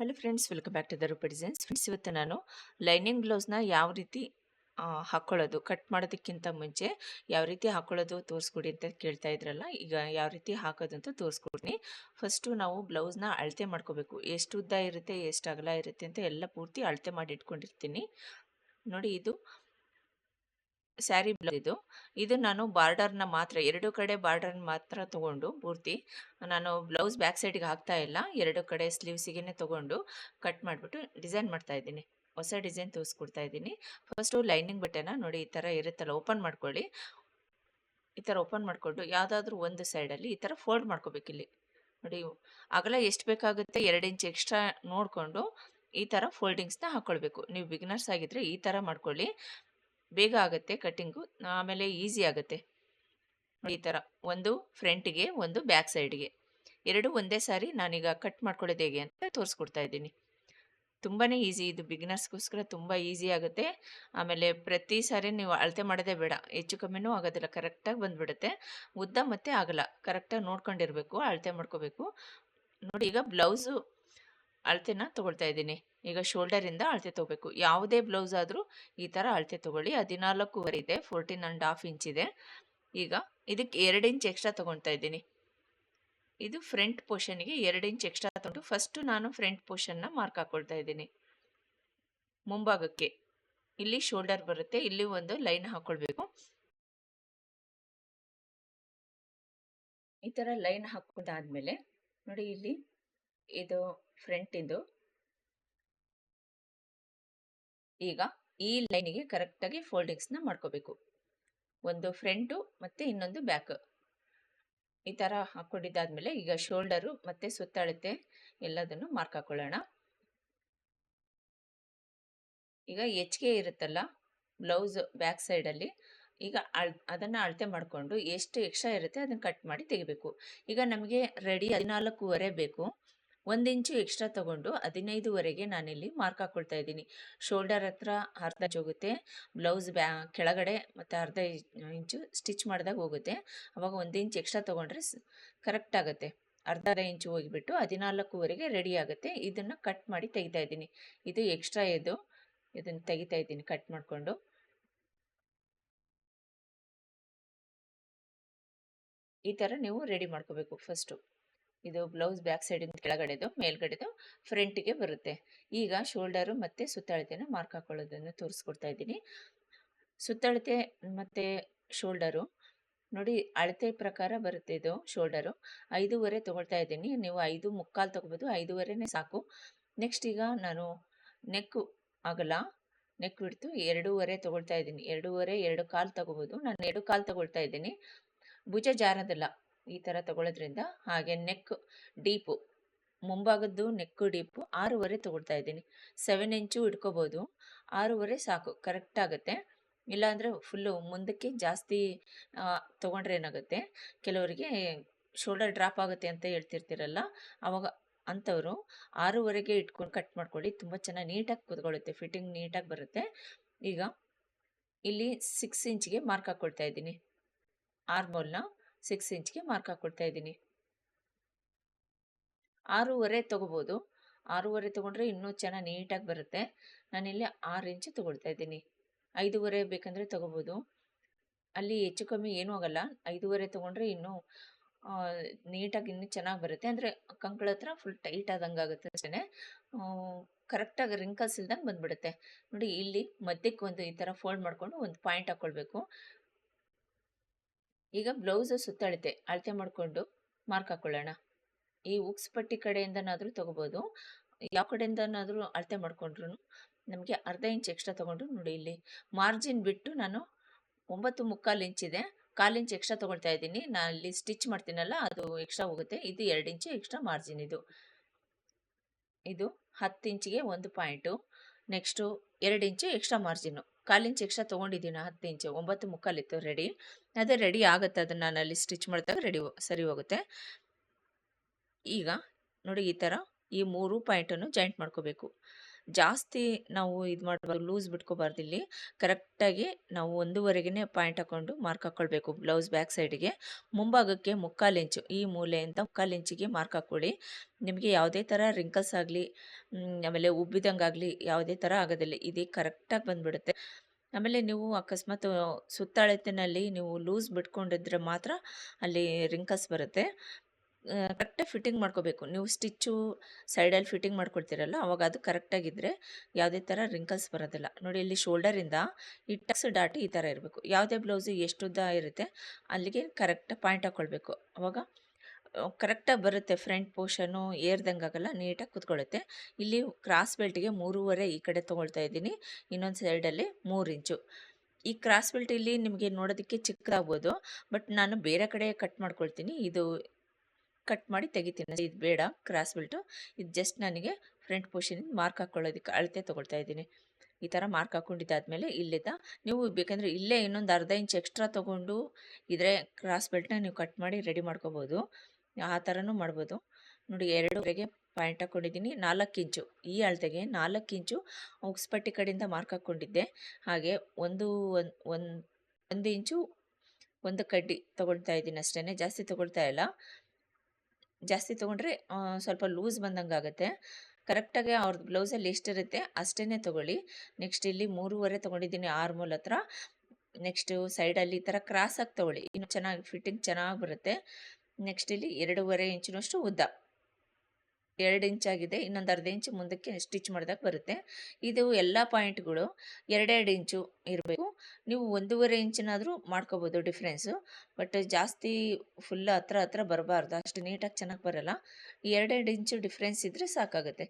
Hello friends welcome back to the Roopa designs friends ಇವತ್ತು ನಾನು lining ಬ್ಲೌಸ್ನ ಯಾವ ರೀತಿ ಹಾಕ್ಕೊಳ್ಳೋದು ಕಟ್ ಮಾಡೋದಕ್ಕಿಂತ ಮುಂಚೆ ಯಾವ ರೀತಿ ಹಾಕ್ಕೊಳ್ಳೋದು ತೋರಿಸ್ಕೊಡಿ ಅಂತ ಕೇಳ್ತಾ ಇದ್ರಲ್ಲ, ಈಗ ಯಾವ ರೀತಿ ಹಾಕೋದು ಅಂತ ತೋರಿಸ್ಕೊಡ್ತೀನಿ. ಫಸ್ಟು ನಾವು ಬ್ಲೌಸ್ನ ಅಳತೆ ಮಾಡ್ಕೋಬೇಕು. ಎಷ್ಟು ಉದ್ದ ಇರುತ್ತೆ, ಎಷ್ಟು ಅಗಲ ಇರುತ್ತೆ ಅಂತ ಎಲ್ಲ ಪೂರ್ತಿ ಅಳತೆ ಮಾಡಿ ಇಟ್ಕೊಂಡಿರ್ತೀನಿ. ನೋಡಿ ಇದು ಸ್ಯಾರಿ ಇದು. ಇದು ನಾನು ಬಾರ್ಡರ್ನ ಮಾತ್ರ, ಎರಡು ಕಡೆ ಬಾರ್ಡರ್ನ ಮಾತ್ರ ತಗೊಂಡು ಪೂರ್ತಿ. ನಾನು ಬ್ಲೌಸ್ ಬ್ಯಾಕ್ ಸೈಡ್ಗೆ ಹಾಕ್ತಾ ಇಲ್ಲ, ಎರಡು ಕಡೆ ಸ್ಲೀವ್ಸಿಗೆ ತಗೊಂಡು ಕಟ್ ಮಾಡಿಬಿಟ್ಟು ಡಿಸೈನ್ ಮಾಡ್ತಾ ಇದ್ದೀನಿ. ಹೊಸ ಡಿಸೈನ್ ತೋರಿಸ್ಕೊಡ್ತಾ ಇದ್ದೀನಿ. ಫಸ್ಟು ಲೈನಿಂಗ್ ಬಟ್ಟೆನ ನೋಡಿ, ಈ ಥರ ಇರುತ್ತಲ್ಲ, ಓಪನ್ ಮಾಡ್ಕೊಳ್ಳಿ. ಈ ಥರ ಓಪನ್ ಮಾಡಿಕೊಂಡು ಯಾವುದಾದ್ರೂ ಒಂದು ಸೈಡಲ್ಲಿ ಈ ಥರ ಫೋಲ್ಡ್ ಮಾಡ್ಕೋಬೇಕು ಇಲ್ಲಿ. ನೋಡಿ, ಅಗಲ ಎಷ್ಟು ಬೇಕಾಗುತ್ತೆ ಎರಡು ಇಂಚ್ ಎಕ್ಸ್ಟ್ರಾ ನೋಡಿಕೊಂಡು ಈ ಥರ ಫೋಲ್ಡಿಂಗ್ಸ್ನ ಹಾಕ್ಕೊಳ್ಬೇಕು. ನೀವು ಬಿಗ್ನರ್ಸ್ ಆಗಿದ್ದರೆ ಈ ಥರ ಮಾಡ್ಕೊಳ್ಳಿ. ಬೇಗ ಆಗುತ್ತೆ ಕಟ್ಟಿಂಗು, ಆಮೇಲೆ ಈಸಿ ಆಗುತ್ತೆ. ಈ ಥರ ಒಂದು ಫ್ರಂಟಿಗೆ, ಒಂದು ಬ್ಯಾಕ್ ಸೈಡ್ಗೆ. ಎರಡು ಒಂದೇ ಸಾರಿ ನಾನೀಗ ಕಟ್ ಮಾಡ್ಕೊಳ್ಳೋದು ಹೇಗೆ ಅಂತ ತೋರಿಸ್ಕೊಡ್ತಾ ಇದ್ದೀನಿ. ತುಂಬಾ ಈಸಿ ಇದು ಬಿಗಿನರ್ಸ್ಗೋಸ್ಕರ ತುಂಬ ಈಸಿ ಆಗುತ್ತೆ. ಆಮೇಲೆ ಪ್ರತಿ ಸಾರಿ ನೀವು ಅಳತೆ ಮಾಡೋದೇ ಬೇಡ. ಹೆಚ್ಚು ಕಮ್ಮಿನೂ ಆಗೋದಿಲ್ಲ. ಕರೆಕ್ಟಾಗಿ ಬಂದುಬಿಡುತ್ತೆ. ಉದ್ದ ಮತ್ತೆ ಆಗಲ್ಲ. ಕರೆಕ್ಟಾಗಿ ನೋಡ್ಕೊಂಡಿರಬೇಕು, ಅಳತೆ ಮಾಡ್ಕೋಬೇಕು. ನೋಡಿ ಈಗ ಬ್ಲೌಸು ಅಳತೆನ ತೊಗೊಳ್ತಾ ಇದ್ದೀನಿ. ಈಗ ಶೋಲ್ಡರಿಂದ ಅಳತೆ ತೊಗೋಬೇಕು. ಯಾವುದೇ ಬ್ಲೌಸ್ ಆದರೂ ಈ ಥರ ಅಳತೆ ತೊಗೊಳ್ಳಿ. ಹದಿನಾಲ್ಕೂವರೆ ಇದೆ ಫೋರ್ಟೀನ್ ಆ್ಯಂಡ್ ಹಾಫ್ ಇಂಚ್ ಇದೆ. ಈಗ ಇದಕ್ಕೆ ಎರಡು ಇಂಚ್ ಎಕ್ಸ್ಟ್ರಾ ತೊಗೊಳ್ತಾ ಇದ್ದೀನಿ. ಇದು ಫ್ರಂಟ್ ಪೋರ್ಷನ್ಗೆ ಎರಡು ಇಂಚ್ ಎಕ್ಸ್ಟ್ರಾ ತಗೊಂಡು ಫಸ್ಟು ನಾನು ಫ್ರಂಟ್ ಪೋರ್ಷನ್ನ ಮಾರ್ಕ್ ಹಾಕೊಳ್ತಾ ಇದ್ದೀನಿ. ಮುಂಭಾಗಕ್ಕೆ. ಇಲ್ಲಿ ಶೋಲ್ಡರ್ ಬರುತ್ತೆ. ಇಲ್ಲಿ ಒಂದು ಲೈನ್ ಹಾಕ್ಕೊಳ್ಬೇಕು ಈ ಥರ ಲೈನ್ ಹಾಕ್ಕೊಂಡಾದ್ಮೇಲೆ ನೋಡಿ ಇಲ್ಲಿ ಇದು ಫ್ರಂಟಿಂದು ಈಗ ಈ ಲೈನಿಗೆ ಕರೆಕ್ಟಾಗಿ ಫೋಲ್ಡಿಂಗ್ಸ್ನ ಮಾಡ್ಕೋಬೇಕು. ಒಂದು ಫ್ರಂಟು ಮತ್ತು ಇನ್ನೊಂದು ಬ್ಯಾಕ್ ಈ ಥರ ಹಾಕ್ಕೊಂಡಿದ್ದಾದ್ಮೇಲೆ ಈಗ ಶೋಲ್ಡರು ಮತ್ತು ಸುತ್ತಳತೆ ಎಲ್ಲದನ್ನು ಮಾರ್ಕ್ ಹಾಕೊಳ್ಳೋಣ. ಈಗ ಹೆಚ್ಚಿಗೆ ಇರುತ್ತಲ್ಲ ಬ್ಲೌಸ್ ಬ್ಯಾಕ್ ಸೈಡಲ್ಲಿ ಈಗ ಅಳ್, ಅದನ್ನು ಅಳತೆ ಮಾಡಿಕೊಂಡು ಎಷ್ಟು ಎಕ್ಸ್ಟ್ರಾ ಇರುತ್ತೆ ಅದನ್ನು ಕಟ್ ಮಾಡಿ ತೆಗಿಬೇಕು. ಈಗ ನಮಗೆ ರೆಡಿ ಹದಿನಾಲ್ಕೂವರೆ ಬೇಕು. ಒಂದು ಇಂಚು ಎಕ್ಸ್ಟ್ರಾ ತಗೊಂಡು ಹದಿನೈದುವರೆಗೆ ನಾನಿಲ್ಲಿ ಮಾರ್ಕ್ ಹಾಕ್ಕೊಳ್ತಾ ಇದ್ದೀನಿ. ಶೋಲ್ಡರ್ ಹತ್ರ ಅರ್ಧ ಹೋಗುತ್ತೆ, ಬ್ಲೌಸ್ ಬ್ಯಾ, ಕೆಳಗಡೆ ಮತ್ತು ಅರ್ಧ ಇಂಚು ಸ್ಟಿಚ್ ಮಾಡಿದಾಗ ಹೋಗುತ್ತೆ. ಅವಾಗ ಒಂದು ಇಂಚು ಎಕ್ಸ್ಟ್ರಾ ತೊಗೊಂಡ್ರೆ ಕರೆಕ್ಟ್ ಆಗುತ್ತೆ. ಅರ್ಧ ಅರ್ಧ ಇಂಚು ಹೋಗಿಬಿಟ್ಟು ಹದಿನಾಲ್ಕುವರೆಗೆ ರೆಡಿ ಆಗುತ್ತೆ. ಇದನ್ನು ಕಟ್ ಮಾಡಿ ತೆಗಿತಾ ಇದ್ದೀನಿ. ಇದು ಎಕ್ಸ್ಟ್ರಾ ಇದು ಇದನ್ನು ತೆಗಿತಾ ಇದ್ದೀನಿ ಕಟ್ ಮಾಡಿಕೊಂಡು. ಈ ಥರ ನೀವು ರೆಡಿ ಮಾಡ್ಕೋಬೇಕು ಫಸ್ಟು. ಇದು ಬ್ಲೌಸ್ ಬ್ಯಾಕ್ ಸೈಡಿಂದ ಕೆಳಗಡೆದು, ಮೇಲ್ಗಡೆದು ಫ್ರಂಟಿಗೆ ಬರುತ್ತೆ. ಈಗ ಶೋಲ್ಡರು ಮತ್ತು ಸುತ್ತಳತೆನ ಮಾರ್ಕ್ ಹಾಕೊಳ್ಳೋದನ್ನು ತೋರಿಸ್ಕೊಡ್ತಾ ಇದ್ದೀನಿ. ಸುತ್ತಳತೆ ಮತ್ತು ಶೋಲ್ಡರು ನೋಡಿ, ಅಳತೆ ಪ್ರಕಾರ ಬರುತ್ತೆ ಇದು ಶೋಲ್ಡರು ಐದೂವರೆ ತೊಗೊಳ್ತಾ ಇದ್ದೀನಿ. ನೀವು ಐದು ಮುಕ್ಕಾಲು ತೊಗೋಬೋದು, ಐದೂವರೆನೇ ಸಾಕು. ನೆಕ್ಸ್ಟ್ ಈಗ ನಾನು ನೆಕ್ಕು ಆಗಲ್ಲ. ನೆಕ್ ಬಿಡ್ತು ಎರಡೂವರೆ ತೊಗೊಳ್ತಾ ಇದ್ದೀನಿ. ಎರಡೂವರೆ ಎರಡು ಕಾಲು ತೊಗೋಬೋದು. ನಾನು ಎರಡು ಕಾಲು ತೊಗೊಳ್ತಾ ಇದ್ದೀನಿ. ಭುಜ ಜಾರದಲ್ಲ. ಈ ಥರ ತಗೊಳ್ಳೋದ್ರಿಂದ ಹಾಗೆ ನೆಕ್ ಡೀಪು ಮುಂಭಾಗದ್ದು ನೆಕ್ಕು ಡೀಪು ಆರೂವರೆ ತೊಗೊಳ್ತಾ ಇದ್ದೀನಿ. ಸೆವೆನ್ ಇಂಚು ಇಟ್ಕೋಬೋದು. ಆರೂವರೆ ಸಾಕು ಕರೆಕ್ಟ್ ಆಗುತ್ತೆ. ಇಲ್ಲಾಂದರೆ ಫುಲ್ಲು ಮುಂದಕ್ಕೆ ಜಾಸ್ತಿ ತೊಗೊಂಡ್ರೆ ಏನಾಗುತ್ತೆ? ಕೆಲವರಿಗೆ ಶೋಲ್ಡರ್ ಡ್ರಾಪ್ ಆಗುತ್ತೆ ಅಂತ ಹೇಳ್ತಿರ್ತೀರಲ್ಲ, ಅವಾಗ ಅಂಥವರು ಆರೂವರೆಗೆ ಇಟ್ಕೊಂಡು ಕಟ್ ಮಾಡ್ಕೊಳ್ಳಿ. ತುಂಬ ಚೆನ್ನಾಗಿ ನೀಟಾಗಿ ಕೂತ್ಕೊಳ್ಳುತ್ತೆ ಫಿಟ್ಟಿಂಗ್ ನೀಟಾಗಿ ಬರುತ್ತೆ. ಈಗ ಇಲ್ಲಿ ಸಿಕ್ಸ್ ಇಂಚ್ಗೆ ಮಾರ್ಕ್ ಹಾಕ್ಕೊಳ್ತಾ ಇದ್ದೀನಿ. ಆರ್ಮೋಲ್ನ ಸಿಕ್ಸ್ ಇಂಚ್ಗೆ ಮಾರ್ಕ್ ಹಾಕ್ಕೊಳ್ತಾ ಇದ್ದೀನಿ. ಆರೂವರೆ ತೊಗೋಬೋದು. ಆರೂವರೆ ತೊಗೊಂಡ್ರೆ ಇನ್ನೂ ಚೆನ್ನಾಗಿ ನೀಟಾಗಿ ಬರುತ್ತೆ. ನಾನಿಲ್ಲಿ ಆರು ಇಂಚ್ ತೊಗೊಳ್ತಾ ಇದ್ದೀನಿ. ಐದೂವರೆ ಬೇಕಂದರೆ ತೊಗೋಬೋದು. ಅಲ್ಲಿ ಹೆಚ್ಚು ಕಮ್ಮಿ ಏನೂ ಆಗಲ್ಲ. ಐದೂವರೆ ತೊಗೊಂಡ್ರೆ ಇನ್ನೂ ನೀಟಾಗಿ ಇನ್ನೂ ಚೆನ್ನಾಗಿ ಬರುತ್ತೆ. ಅಂದರೆ ಕಂಕಳ ಹತ್ರ ಫುಲ್ ಟೈಟ್ ಆದಂಗೆ ಆಗುತ್ತೆ ಅಷ್ಟೇ ಕರೆಕ್ಟಾಗಿ ರಿಂಕಲ್ಸ್ ಇಲ್ದಂಗೆ ಬಂದುಬಿಡುತ್ತೆ. ನೋಡಿ ಇಲ್ಲಿ ಮಧ್ಯಕ್ಕೆ ಒಂದು ಈ ಥರ ಫೋಲ್ಡ್ ಮಾಡಿಕೊಂಡು ಒಂದು ಪಾಯಿಂಟ್ ಹಾಕ್ಕೊಳ್ಬೇಕು ಈಗ ಬ್ಲೌಸ್ ಸುತ್ತಳತೆ, ಅಳತೆ ಮಾಡಿಕೊಂಡು ಮಾರ್ಕ್ ಹಾಕೊಳ್ಳೋಣ. ಈ ಉಕ್ಸ್ ಪಟ್ಟಿ ಕಡೆಯಿಂದನಾದರೂ ತೊಗೋಬೋದು. ಯಾವ ಕಡೆಯಿಂದನಾದರೂ ಅಳತೆ ಮಾಡಿಕೊಂಡ್ರು ನಮಗೆ ಅರ್ಧ ಇಂಚ್ ಎಕ್ಸ್ಟ್ರಾ ತೊಗೊಂಡು ನೋಡಿ ಇಲ್ಲಿ. ಮಾರ್ಜಿನ್ ಬಿಟ್ಟು ನಾನು ಒಂಬತ್ತು ಮುಕ್ಕಾಲು ಇಂಚಿದೆ ಕಾಲು ಇಂಚ್ ಎಕ್ಸ್ಟ್ರಾ ತೊಗೊಳ್ತಾ ಇದ್ದೀನಿ. ನಾನು ಅಲ್ಲಿ ಸ್ಟಿಚ್ ಮಾಡ್ತೀನಲ್ಲ, ಅದು ಎಕ್ಸ್ಟ್ರಾ ಹೋಗುತ್ತೆ. ಇದು ಎರಡು ಇಂಚು ಎಕ್ಸ್ಟ್ರಾ ಮಾರ್ಜಿನ್ ಇದು. ಇದು ಹತ್ತು ಇಂಚಿಗೆ ಒಂದು ಪಾಯಿಂಟು ನೆಕ್ಸ್ಟು ಎರಡು ಇಂಚು ಎಕ್ಸ್ಟ್ರಾ ಮಾರ್ಜಿನ್ನು ಕಾಲು ಇಂಚ್ ಎಕ್ಸ್ಟ್ರಾ ತೊಗೊಂಡಿದ್ದೀನಿ, ಹತ್ತು ಇಂಚು, ಒಂಬತ್ತು ಮುಕ್ಕಾಲಿತ್ತು ರೆಡಿ ಅದೇ ರೆಡಿ ಆಗುತ್ತೆ, ಅದನ್ನು ನಾನು ಅಲ್ಲಿ ಸ್ಟಿಚ್ ಮಾಡಿದಾಗ ರೆಡಿ ಸರಿ ಹೋಗುತ್ತೆ. ಈಗ ನೋಡಿ ಈ ಥರ ಈ ಮೂರು ಪಾಯಿಂಟನ್ನು ಜಾಯಿಂಟ್ ಮಾಡ್ಕೋಬೇಕು. ಜಾಸ್ತಿ ನಾವು ಇದು ಮಾಡಬಾರ್ದು ಲೂಸ್ ಬಿಟ್ಕೋಬಾರ್ದು ಇಲ್ಲಿ. ಕರೆಕ್ಟಾಗಿ ನಾವು ಒಂದೂವರೆಗೆ ಪಾಯಿಂಟ್ ಹಾಕ್ಕೊಂಡು ಮಾರ್ಕ್ ಹಾಕ್ಕೊಳ್ಬೇಕು ಬ್ಲೌಸ್ ಬ್ಯಾಕ್ ಸೈಡಿಗೆ ಮುಂಭಾಗಕ್ಕೆ ಮುಕ್ಕಾಲು ಇಂಚು, ಈ ಮೂಲೆಯಿಂದ ಮುಕ್ಕಾಲು ಇಂಚಿಗೆ ಮಾರ್ಕ್ ಹಾಕ್ಕೊಳ್ಳಿ. ನಿಮಗೆ ಯಾವುದೇ ಥರ ರಿಂಕಲ್ಸ್ ಆಗಲಿ ಆಮೇಲೆ ಉಬ್ಬಿದಂಗಾಗಲಿ ಯಾವುದೇ ಥರ ಆಗೋದಿಲ್ಲ, ಇದೇ ಕರೆಕ್ಟಾಗಿ ಬಂದುಬಿಡುತ್ತೆ. ಆಮೇಲೆ ನೀವು ಅಕಸ್ಮಾತ್ ಸುತ್ತಳತಿನಲ್ಲಿ ನೀವು ಲೂಸ್ ಬಿಟ್ಕೊಂಡಿದ್ರೆ ಮಾತ್ರ ಅಲ್ಲಿ ರಿಂಕಲ್ಸ್ ಬರುತ್ತೆ. ಕರೆಕ್ಟಾಗಿ ಫಿಟ್ಟಿಂಗ್ ಮಾಡ್ಕೋಬೇಕು. ನೀವು ಸ್ಟಿಚ್ಚು, ಸೈಡಲ್ಲಿ ಫಿಟ್ಟಿಂಗ್ ಮಾಡ್ಕೊಳ್ತೀರಲ್ಲ ಅವಾಗ ಅದು ಕರೆಕ್ಟಾಗಿದ್ದರೆ ಯಾವುದೇ ಥರ ರಿಂಕಲ್ಸ್ ಬರೋದಿಲ್ಲ. ನೋಡಿ, ಇಲ್ಲಿ ಶೋಲ್ಡರಿಂದ ಈ ಟಕ್ಸ್ ಡಾಟ್ ಈ ಥರ ಇರಬೇಕು. ಯಾವುದೇ ಬ್ಲೌಸು ಎಷ್ಟು ಉದ್ದ ಇರುತ್ತೆ, ಅಲ್ಲಿಗೆ ಕರೆಕ್ಟಾಗಿ ಪಾಯಿಂಟ್ ಹಾಕ್ಕೊಳ್ಬೇಕು. ಅವಾಗ ಕರೆಕ್ಟಾಗಿ ಬರುತ್ತೆ ಫ್ರಂಟ್ ಪೋರ್ಷನು ಏರ್ದಂಗೆ ಆಗಲ್ಲ ನೀಟಾಗಿ ಕುತ್ಕೊಳ್ಳುತ್ತೆ ಇಲ್ಲಿ ಕ್ರಾಸ್ ಬೆಲ್ಟಿಗೆ ಮೂರುವರೆ ಈ ಕಡೆ ತೊಗೊಳ್ತಾ ಇದ್ದೀನಿ, ಇನ್ನೊಂದು ಸೈಡಲ್ಲಿ ಮೂರು ಇಂಚು. ಈ ಕ್ರಾಸ್ ಬೆಲ್ಟ್ ಇಲ್ಲಿ ನಿಮಗೆ ನೋಡೋದಕ್ಕೆ ಚಿಕ್ಕದಾಗ್ಬೋದು, ಬಟ್ ನಾನು ಬೇರೆ ಕಡೆ ಕಟ್ ಮಾಡ್ಕೊಳ್ತೀನಿ. ಇದು ಕಟ್ ಮಾಡಿ ತೆಗಿತೀನಿ. ಇದು ಬೇಡ ಕ್ರಾಸ್ ಬೆಲ್ಟು. ಇದು ಜಸ್ಟ್ ನನಗೆ ಫ್ರಂಟ್ ಪೋರ್ಷನಿಂದ ಮಾರ್ಕ್ ಹಾಕ್ಕೊಳ್ಳೋದಕ್ಕೆ ಅಳತೆ ತೊಗೊಳ್ತಾ ಇದ್ದೀನಿ. ಈ ಥರ ಮಾರ್ಕ್ ಹಾಕ್ಕೊಂಡಿದ್ದಾದಮೇಲೆ ಇಲ್ಲಿದ್ದ ನೀವು ಬೇಕಂದರೆ ಇಲ್ಲೇ ಇನ್ನೊಂದು ಅರ್ಧ ಇಂಚ್ ಎಕ್ಸ್ಟ್ರಾ ತೊಗೊಂಡು ಇದ್ರೆ ಕ್ರಾಸ್ ಬೆಲ್ಟ್ನ ನೀವು ಕಟ್ ಮಾಡಿ ರೆಡಿ ಮಾಡ್ಕೋಬೋದು. ಆ ಥರನೂ ಮಾಡ್ಬೋದು. ನೋಡಿ, ಎರಡೂವರೆಗೆ ಪಾಯಿಂಟ್ ಹಾಕ್ಕೊಂಡಿದ್ದೀನಿ ನಾಲ್ಕು ಇಂಚು. ಈ ಅಳತೆಗೆ ನಾಲ್ಕು ಇಂಚು ಉಕ್ಸ್ಪಟ್ಟಿ ಕಡೆಯಿಂದ ಮಾರ್ಕ್ ಹಾಕ್ಕೊಂಡಿದ್ದೆ ಹಾಗೆ ಒಂದು ಒಂದು ಒಂದು ಒಂದು ಇಂಚು ಒಂದು ಕಡ್ಡಿ ತೊಗೊಳ್ತಾ ಇದ್ದೀನಿ ಅಷ್ಟೇ ಜಾಸ್ತಿ ತೊಗೊಳ್ತಾ ಇಲ್ಲ. ಜಾಸ್ತಿ ತೊಗೊಂಡ್ರೆ ಸ್ವಲ್ಪ ಲೂಸ್ ಬಂದಂಗೆ ಆಗುತ್ತೆ. ಕರೆಕ್ಟಾಗಿ ಅವ್ರ ಬ್ಲೌಸಲ್ಲಿ ಎಷ್ಟಿರುತ್ತೆ ಅಷ್ಟೇ ತೊಗೊಳ್ಳಿ. ನೆಕ್ಸ್ಟ್ ಇಲ್ಲಿ ಮೂರುವರೆ ತೊಗೊಂಡಿದ್ದೀನಿ ಆರು ಮೂಲ ಹತ್ರ. ನೆಕ್ಸ್ಟು ಸೈಡಲ್ಲಿ ಈ ಥರ ಕ್ರಾಸಾಗಿ ತೊಗೊಳ್ಳಿ. ಇನ್ನು ಚೆನ್ನಾಗಿ ಫಿಟ್ಟಿಂಗ್ ಚೆನ್ನಾಗಿ ಬರುತ್ತೆ. ನೆಕ್ಸ್ಟ್ ಇಲ್ಲಿ ಎರಡೂವರೆ ಇಂಚಿನಷ್ಟು ಉದ್ದ. ಎರಡು ಇಂಚಾಗಿದೆ ಇನ್ನೊಂದು ಅರ್ಧ ಇಂಚು ಮುಂದಕ್ಕೆ ಸ್ಟಿಚ್ ಮಾಡಿದಾಗ ಬರುತ್ತೆ. ಇದು ಎಲ್ಲ ಪಾಯಿಂಟ್ಗಳು ಎರಡೆರಡು ಇಂಚು ಇರಬೇಕು. ನೀವು ಒಂದೂವರೆ ಇಂಚಿನಾದರೂ ಮಾಡ್ಕೋಬೋದು ಡಿಫ್ರೆನ್ಸು ಬಟ್ ಜಾಸ್ತಿ ಫುಲ್ ಹತ್ರ ಹತ್ರ ಬರಬಾರ್ದು, ಅಷ್ಟು ನೀಟಾಗಿ ಚೆನ್ನಾಗಿ ಬರಲ್ಲ. ಎರಡೆರಡು ಇಂಚು ಡಿಫ್ರೆನ್ಸ್ ಇದ್ದರೆ ಸಾಕಾಗುತ್ತೆ.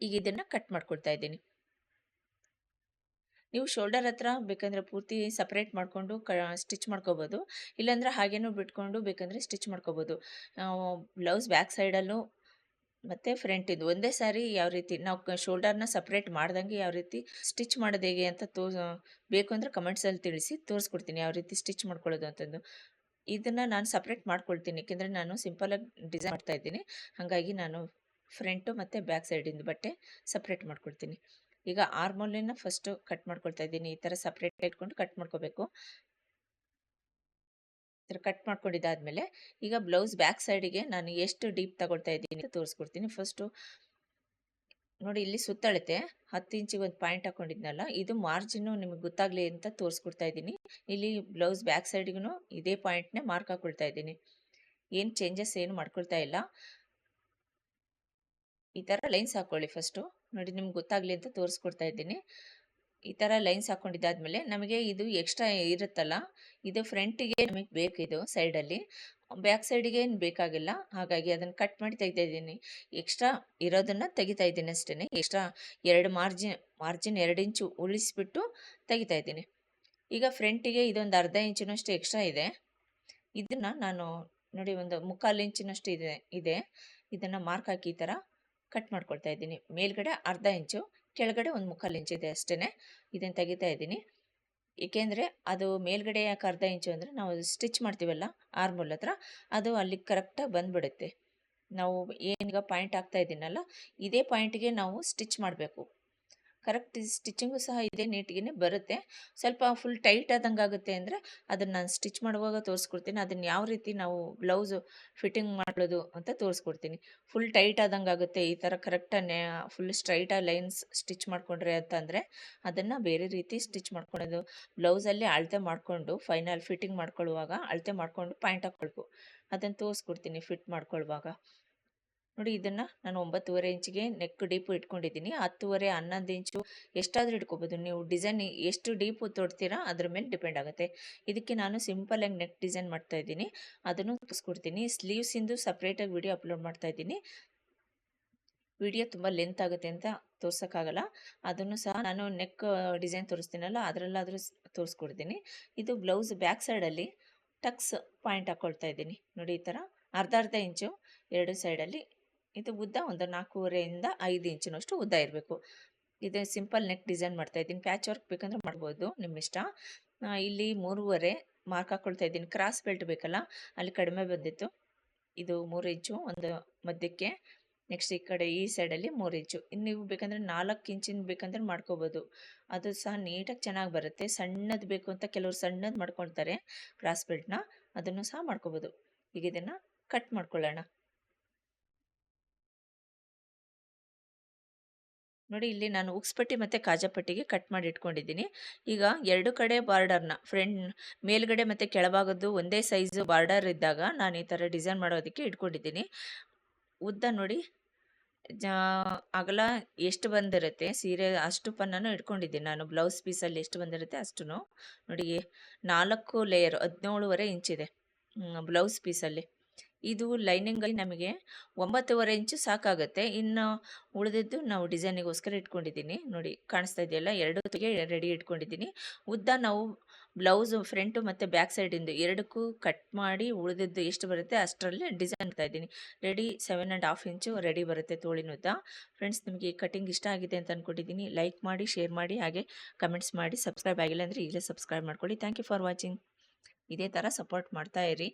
ಈಗ ಇದನ್ನು ಕಟ್ ಮಾಡ್ಕೊಳ್ತಾ ಇದ್ದೀನಿ. ನೀವು ಶೋಲ್ಡರ್ ಹತ್ರ ಬೇಕಂದರೆ ಪೂರ್ತಿ ಸಪ್ರೇಟ್ ಮಾಡಿಕೊಂಡು ಕ, ಸ್ಟಿಚ್ ಮಾಡ್ಕೋಬೋದು. ಇಲ್ಲಾಂದರೆ ಹಾಗೇನೂ ಬಿಟ್ಕೊಂಡು ಬೇಕಂದರೆ ಸ್ಟಿಚ್ ಮಾಡ್ಕೋಬೋದು. ಬ್ಲೌಸ್ ಬ್ಯಾಕ್ ಸೈಡಲ್ಲೂ ಮತ್ತು ಫ್ರಂಟಿಂದು ಒಂದೇ ಸಾರಿ ಯಾವ ರೀತಿ ನಾವು ಶೋಲ್ಡರ್ನ ಸಪ್ರೇಟ್ ಮಾಡ್ದಂಗೆ ಯಾವ ರೀತಿ ಸ್ಟಿಚ್ ಮಾಡೋದು ಹೇಗೆ ಅಂತ ತೋ, ಬೇಕು ಅಂದರೆ ಕಮೆಂಟ್ಸಲ್ಲಿ ತಿಳಿಸಿ ತೋರಿಸ್ಕೊಡ್ತೀನಿ ಯಾವ ರೀತಿ ಸ್ಟಿಚ್ ಮಾಡ್ಕೊಳ್ಳೋದು ಅಂತಂದು. ಇದನ್ನು ನಾನು ಸಪ್ರೇಟ್ ಮಾಡ್ಕೊಳ್ತೀನಿ. ಏಕೆಂದರೆ ನಾನು ಸಿಂಪಲಾಗಿ ಡಿಸೈನ್ ಮಾಡ್ತಾ ಇದ್ದೀನಿ. ಹಾಗಾಗಿ ನಾನು ಫ್ರಂಟು ಮತ್ತು ಬ್ಯಾಕ್ ಸೈಡಿಂದು ಬಟ್ಟೆ ಸಪ್ರೇಟ್ ಮಾಡ್ಕೊಳ್ತೀನಿ ಈಗ ಆರ್ಮೋಲಿನ ಫಸ್ಟು ಕಟ್ ಮಾಡ್ಕೊಳ್ತಾ ಇದ್ದೀನಿ. ಈ ಥರ ಸಪ್ರೇಟ್ ಇಟ್ಕೊಂಡು ಕಟ್ ಮಾಡ್ಕೋಬೇಕು. ಕಟ್ ಮಾಡ್ಕೊಂಡಿದ್ದಾದ್ಮೇಲೆ ಈಗ ಬ್ಲೌಸ್ ಬ್ಯಾಕ್ ಸೈಡಿಗೆ ನಾನು ಎಷ್ಟು ಡೀಪ್ ತಗೊಳ್ತಾ ಇದ್ದೀನಿ ತೋರಿಸ್ಕೊಡ್ತೀನಿ. ಫಸ್ಟು ನೋಡಿ ಇಲ್ಲಿ ಸುತ್ತಳತೆ ಹತ್ತು ಇಂಚಿಗೆ ಒಂದು ಪಾಯಿಂಟ್ ಹಾಕೊಂಡಿದ್ನಲ್ಲ, ಇದು ಮಾರ್ಜಿನ್ನು ನಿಮಗೆ ಗೊತ್ತಾಗಲಿ ಅಂತ ತೋರಿಸ್ಕೊಡ್ತಾ ಇದ್ದೀನಿ. ಇಲ್ಲಿ ಬ್ಲೌಸ್ ಬ್ಯಾಕ್ ಸೈಡಿಗೂ ಇದೇ ಪಾಯಿಂಟ್ನೇ ಮಾರ್ಕ್ ಹಾಕೊಳ್ತಾ ಇದ್ದೀನಿ. ಏನು ಚೇಂಜಸ್ ಏನು ಮಾಡ್ಕೊಳ್ತಾ ಇಲ್ಲ. ಈ ಥರ ಲೈನ್ಸ್ ಹಾಕ್ಕೊಳ್ಳಿ ಫಸ್ಟು ನೋಡಿ ನಿಮ್ಗೆ ಗೊತ್ತಾಗಲಿ ಅಂತ ತೋರಿಸ್ಕೊಡ್ತಾ ಇದ್ದೀನಿ. ಈ ಥರ ಲೈನ್ಸ್ ಹಾಕ್ಕೊಂಡಿದ್ದಾದ್ಮೇಲೆ ನಮಗೆ ಇದು ಎಕ್ಸ್ಟ್ರಾ ಇರುತ್ತಲ್ಲ, ಇದು ಫ್ರಂಟಿಗೆ ನಮಗೆ ಬೇಕಿದು ಸೈಡಲ್ಲಿ. ಬ್ಯಾಕ್ ಸೈಡಿಗೆ ಏನು ಬೇಕಾಗಿಲ್ಲ, ಹಾಗಾಗಿ ಅದನ್ನು ಕಟ್ ಮಾಡಿ ತೆಗಿತಾ ಇದ್ದೀನಿ. ಎಕ್ಸ್ಟ್ರಾ ಇರೋದನ್ನು ತೆಗಿತಾ ಇದ್ದೀನಿ ಅಷ್ಟೇ, ಎಕ್ಸ್ಟ್ರಾ ಎರಡು ಮಾರ್ಜಿನ್ ಮಾರ್ಜಿನ್ ಎರಡು ಇಂಚು ಉಳಿಸ್ಬಿಟ್ಟು ತೆಗಿತಾ ಇದ್ದೀನಿ. ಈಗ ಫ್ರಂಟಿಗೆ ಇದೊಂದು ಅರ್ಧ ಇಂಚಿನಷ್ಟು ಎಕ್ಸ್ಟ್ರಾ ಇದೆ. ಇದನ್ನು ನಾನು ನೋಡಿ ಒಂದು ಮುಕ್ಕಾಲು ಇಂಚಿನಷ್ಟು ಇದೆ ಇದೆ. ಇದನ್ನು ಮಾರ್ಕ್ ಹಾಕಿ ಈ ಥರ ಕಟ್ ಮಾಡ್ಕೊಳ್ತಾ ಇದ್ದೀನಿ. ಮೇಲ್ಗಡೆ ಅರ್ಧ ಇಂಚು, ಕೆಳಗಡೆ ಒಂದು ಮುಕ್ಕಾಲು ಇಂಚು ಇದೆ ಅಷ್ಟೇ ಇದನ್ನು ತೆಗಿತಾ ಇದ್ದೀನಿ. ಏಕೆಂದರೆ ಅದು ಮೇಲ್ಗಡೆ ಯಾಕೆ ಅರ್ಧ ಇಂಚು ಅಂದರೆ ನಾವು ಸ್ಟಿಚ್ ಮಾಡ್ತೀವಲ್ಲ ಆರ್ಮೂಲ್ ಹತ್ರ, ಅದು ಅಲ್ಲಿ ಕರೆಕ್ಟಾಗಿ ಬಂದುಬಿಡುತ್ತೆ. ನಾವು ಏನೀಗ ಪಾಯಿಂಟ್ ಆಗ್ತಾ ಇದ್ದೀನಲ್ಲ, ಇದೇ ಪಾಯಿಂಟ್ಗೆ ನಾವು ಸ್ಟಿಚ್ ಮಾಡಬೇಕು. ಕರೆಕ್ಟ್ ಸ್ಟಿಚಿಂಗು ಸಹ ಇದೇ ನೀಟಿಗೆ ಬರುತ್ತೆ. ಸ್ವಲ್ಪ ಫುಲ್ ಟೈಟ್ ಆದಂಗೆ ಆಗುತ್ತೆ ಅಂದರೆ ಅದನ್ನು ನಾನು ಸ್ಟಿಚ್ ಮಾಡುವಾಗ ತೋರಿಸ್ಕೊಡ್ತೀನಿ. ಅದನ್ನು ಯಾವ ರೀತಿ ನಾವು ಬ್ಲೌಸು ಫಿಟ್ಟಿಂಗ್ ಮಾಡೋದು ಅಂತ ತೋರಿಸ್ಕೊಡ್ತೀನಿ. ಫುಲ್ ಟೈಟ್ ಆದಂಗೆ ಆಗುತ್ತೆ. ಈ ಥರ ಕರೆಕ್ಟಾಗಿ ಫುಲ್ ಸ್ಟ್ರೈಟಾಗಿ ಲೈನ್ಸ್ ಸ್ಟಿಚ್ ಮಾಡಿಕೊಂಡ್ರೆ ಅಂತಂದರೆ ಅದನ್ನು ಬೇರೆ ರೀತಿ ಸ್ಟಿಚ್ ಮಾಡ್ಕೊಳೋದು. ಬ್ಲೌಸಲ್ಲಿ ಅಳತೆ ಮಾಡಿಕೊಂಡು ಫೈನಲ್ ಫಿಟ್ಟಿಂಗ್ ಮಾಡ್ಕೊಳ್ಳುವಾಗ ಅಳತೆ ಮಾಡಿಕೊಂಡು ಪಾಯಿಂಟ್ ಹಾಕ್ಕೊಳ್ಬೇಕು. ಅದನ್ನು ತೋರಿಸ್ಕೊಡ್ತೀನಿ ಫಿಟ್ ಮಾಡ್ಕೊಳ್ಳುವಾಗ. ನೋಡಿ ಇದನ್ನು ನಾನು ಒಂಬತ್ತುವರೆ ಇಂಚಿಗೆ ನೆಕ್ ಡೀಪು ಇಟ್ಕೊಂಡಿದ್ದೀನಿ. ಹತ್ತುವರೆ, ಹನ್ನೊಂದು ಇಂಚು ಎಷ್ಟಾದರೂ ಇಟ್ಕೋಬೋದು. ನೀವು ಡಿಸೈನ್ ಎಷ್ಟು ಡೀಪು ತೊಡ್ತೀರಾ ಅದ್ರ ಮೇಲೆ ಡಿಪೆಂಡ್ ಆಗುತ್ತೆ. ಇದಕ್ಕೆ ನಾನು ಸಿಂಪಲಾಗಿ ನೆಕ್ ಡಿಸೈನ್ ಮಾಡ್ತಾ ಇದ್ದೀನಿ. ಅದನ್ನು ತೋರಿಸ್ಕೊಡ್ತೀನಿ. ಸ್ಲೀವ್ಸಿಂದು ಸಪ್ರೇಟಾಗಿ ವಿಡಿಯೋ ಅಪ್ಲೋಡ್ ಮಾಡ್ತಾ ಇದ್ದೀನಿ. ವಿಡಿಯೋ ತುಂಬ ಲೆಂತ್ ಆಗುತ್ತೆ ಅಂತ ತೋರ್ಸೋಕ್ಕಾಗಲ್ಲ. ಅದನ್ನು ಸಹ ನಾನು ನೆಕ್ ಡಿಸೈನ್ ತೋರಿಸ್ತೀನಲ್ಲ, ಅದರಲ್ಲಾದರೂ ತೋರಿಸ್ಕೊಡ್ತೀನಿ. ಇದು ಬ್ಲೌಸ್ ಬ್ಯಾಕ್ ಸೈಡಲ್ಲಿ ಟಕ್ಸ್ ಪಾಯಿಂಟ್ ಹಾಕ್ಕೊಳ್ತಾ ಇದ್ದೀನಿ. ನೋಡಿ ಈ ಥರ ಅರ್ಧ ಅರ್ಧ ಇಂಚು ಎರಡು ಸೈಡಲ್ಲಿ ಇದು ಉದ್ದ ಒಂದು ನಾಲ್ಕೂವರೆಯಿಂದ ಐದು ಇಂಚಿನಷ್ಟು ಉದ್ದ ಇರಬೇಕು. ಇದು ಸಿಂಪಲ್ ನೆಕ್ ಡಿಸೈನ್ ಮಾಡ್ತಾ ಇದ್ದೀನಿ. ಪ್ಯಾಚ್ ವರ್ಕ್ ಬೇಕಂದ್ರೆ ಮಾಡ್ಬೋದು ನಿಮ್ಮ ಇಷ್ಟ. ಇಲ್ಲಿ ಮೂರುವರೆ ಮಾರ್ಕ್ ಹಾಕೊಳ್ತಾ ಇದ್ದೀನಿ. ಕ್ರಾಸ್ ಬೆಲ್ಟ್ ಬೇಕಲ್ಲ, ಅಲ್ಲಿ ಕಡಿಮೆ ಬಂದಿತ್ತು. ಇದು ಮೂರು ಇಂಚು ಒಂದು ಮಧ್ಯಕ್ಕೆ, ನೆಕ್ಸ್ಟ್ ಈ ಕಡೆ ಈ ಸೈಡಲ್ಲಿ ಮೂರು ಇಂಚು. ಇನ್ನು ನೀವು ಬೇಕಂದರೆ ನಾಲ್ಕು ಇಂಚಿನ ಬೇಕಂದ್ರೆ ಮಾಡ್ಕೋಬೋದು. ಅದು ಸಹ ನೀಟಾಗಿ ಚೆನ್ನಾಗಿ ಬರುತ್ತೆ. ಸಣ್ಣದು ಬೇಕು ಅಂತ ಕೆಲವರು ಸಣ್ಣದು ಮಾಡ್ಕೊಳ್ತಾರೆ, ಕ್ರಾಸ್ ಬೆಲ್ಟ್ನ. ಅದನ್ನು ಸಹ ಮಾಡ್ಕೋಬೋದು. ಈಗ ಇದನ್ನು ಕಟ್ ಮಾಡ್ಕೊಳ್ಳೋಣ. ನೋಡಿ ಇಲ್ಲಿ ನಾನು ಉಕ್ಸ್ಪಟ್ಟಿ ಮತ್ತು ಕಾಜಾಪಟ್ಟಿಗೆ ಕಟ್ ಮಾಡಿ ಇಟ್ಕೊಂಡಿದ್ದೀನಿ. ಈಗ ಎರಡು ಕಡೆ ಬಾರ್ಡರ್ನ ಫ್ರಂಟ್ ಮೇಲ್ಗಡೆ ಮತ್ತು ಕೆಳಭಾಗದ್ದು ಒಂದೇ ಸೈಜು ಬಾರ್ಡರ್ ಇದ್ದಾಗ ನಾನು ಈ ಥರ ಡಿಸೈನ್ ಮಾಡೋದಕ್ಕೆ ಇಟ್ಕೊಂಡಿದ್ದೀನಿ. ಉದ್ದ ನೋಡಿ ಅಗಲ ಎಷ್ಟು ಬಂದಿರುತ್ತೆ, ಸೀರೆ ಅಷ್ಟು ಪನ್ನನು ಇಟ್ಕೊಂಡಿದ್ದೀನಿ ನಾನು. ಬ್ಲೌಸ್ ಪೀಸಲ್ಲಿ ಎಷ್ಟು ಬಂದಿರುತ್ತೆ ಅಷ್ಟು ನೋಡಿ, ನಾಲ್ಕು ಲೇಯರ್ ಹದಿನೇಳುವರೆ ಇಂಚಿದೆ ಬ್ಲೌಸ್ ಪೀಸಲ್ಲಿ. ಇದು ಲೈನಿಂಗಲ್ಲಿ ನಮಗೆ ಒಂಬತ್ತುವರೆ ಇಂಚು ಸಾಕಾಗುತ್ತೆ. ಇನ್ನು ಉಳಿದಿದ್ದು ನಾವು ಡಿಸೈನಿಗೋಸ್ಕರ ಇಟ್ಕೊಂಡಿದ್ದೀನಿ. ನೋಡಿ ಕಾಣಿಸ್ತಾ ಇದೆಯಲ್ಲ, ಎರಡು ರೆಡಿ ಇಟ್ಕೊಂಡಿದ್ದೀನಿ. ಉದ್ದ ನಾವು ಬ್ಲೌಸು ಫ್ರಂಟು ಮತ್ತು ಬ್ಯಾಕ್ ಸೈಡಿಂದು ಎರಡಕ್ಕೂ ಕಟ್ ಮಾಡಿ ಉಳಿದಿದ್ದು ಎಷ್ಟು ಬರುತ್ತೆ ಅಷ್ಟರಲ್ಲಿ ಡಿಸೈನ್ ಮಾಡ್ತಾ ಇದ್ದೀನಿ. Ready seven and half inch ready ಬರುತ್ತೆ ತೋಳಿನ ಉದ್ದ. ಫ್ರೆಂಡ್ಸ್ ನಿಮಗೆ ಕಟಿಂಗ್ ಇಷ್ಟ ಆಗಿದೆ ಅಂತ ಅಂದ್ಕೊಂಡಿದ್ದೀನಿ ಲೈಕ್ ಮಾಡಿ ಶೇರ್ ಮಾಡಿ, ಹಾಗೆ ಕಮೆಂಟ್ಸ್ ಮಾಡಿ. ಸಬ್ಸ್ಕ್ರೈಬ್ ಆಗಿಲ್ಲ ಅಂದರೆ ಈಗಲೇ ಸಬ್ಸ್ಕ್ರೈಬ್ ಮಾಡ್ಕೊಳ್ಳಿ. ಥ್ಯಾಂಕ್ ಯು ಫಾರ್ ವಾಚಿಂಗ್ ಇದೇ ಥರ ಸಪೋರ್ಟ್ ಮಾಡ್ತಾ ಇರಿ.